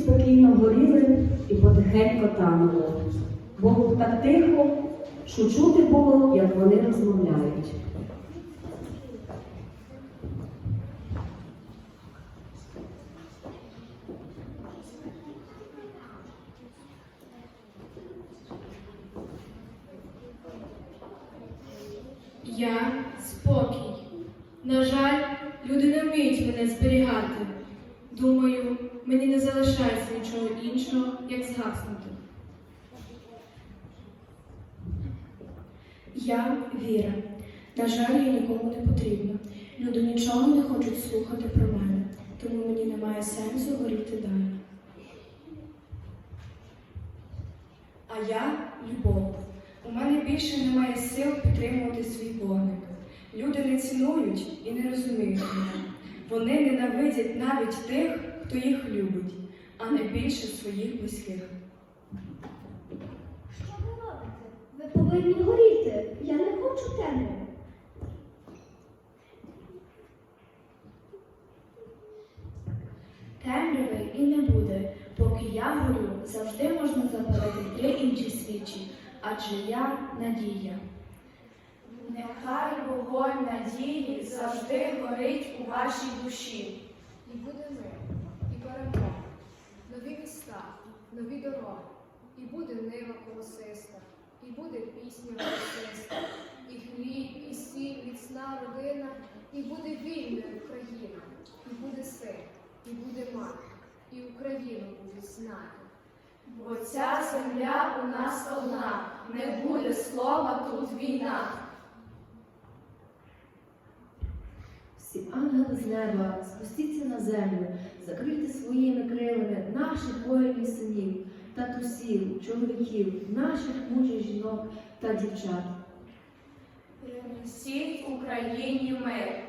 спокійно горіли і потихеньку танули. Було так тихо, що чути було, як вони розмовляють. Я спокій. На жаль, люди не вміють мене зберігати. Думаю, мені не залишається нічого іншого, як згаснути. Я Віра. На жаль, я нікому не потрібна. Люди нічого не хочуть слухати про мене, тому мені немає сенсу горіти далі. А я любов. У мене більше немає сил підтримувати свій вогник. Люди не цінують і не розуміють мене. Вони ненавидять навіть тих, хто їх любить, а найбільше своїх близьких. Що ви робите? Ви повинні горіти. Я не хочу темряви. Темряви і не буде. Поки я горю, завжди можна запалити три інші свічі, адже я надія. Нехай вогонь надії завжди горить у вашій душі. І буде мир, і перемога, нові міста, нові дороги, і буде нива колосиста, і буде пісня голосиста, і хліб, і сіль, міцна родина, і буде вільна Україна, і буде син, і буде мати, і Україну буде знати. Бо ця земля у нас одна, не буде слова тут війна. Всі ангели з неба, спустіться на землю, закрийте своїми крилами наших воїнів синів, татусів, чоловіків, наших мужів жінок та дівчат. Принесіть Україні мир,